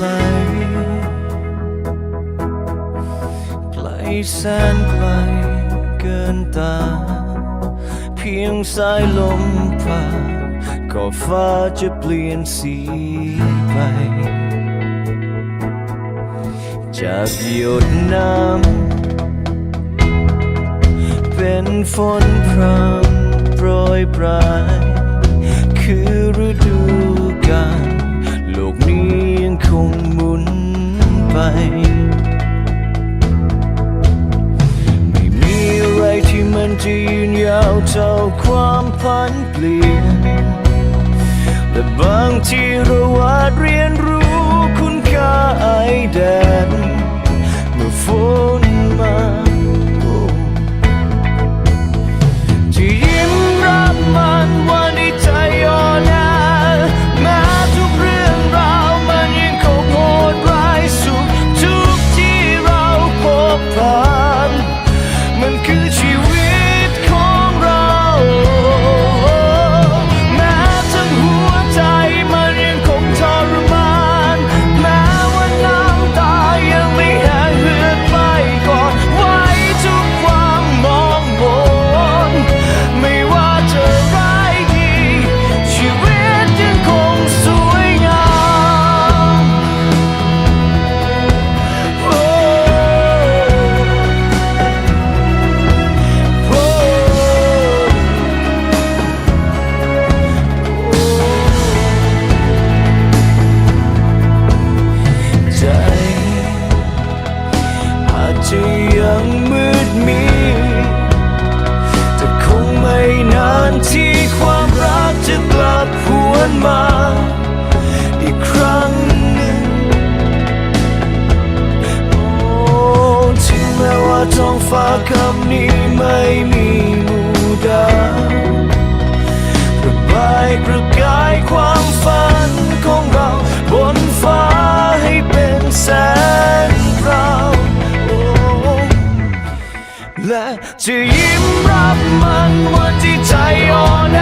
ไกลไกลแสนไกลเกินตา เพียงสายลมผ่านก็ฟ้าจะเปลี่ยนสีไป จากหยดน้ำเป็นฝนพรำโปรยปลาย คือฤดูกาล คงหมุนไป ไม่มีอะไรที่มันจะยืนยาวเท่าความผันเปลี่ยน แต่บางทีเราอาจเรียนรู้คุณค่าไอแดนเมื่อฝน มาอีกครั้งหนึ่งโอ้ถึงแม้ว่าท้องฟ้าคำนี้ไม่มีมูดาระบายกระกายความฝันของเราบนฟ้าให้เป็นแสงเราโอ้และจะยิ้มรับมันวันที่ใจอ่อนแอ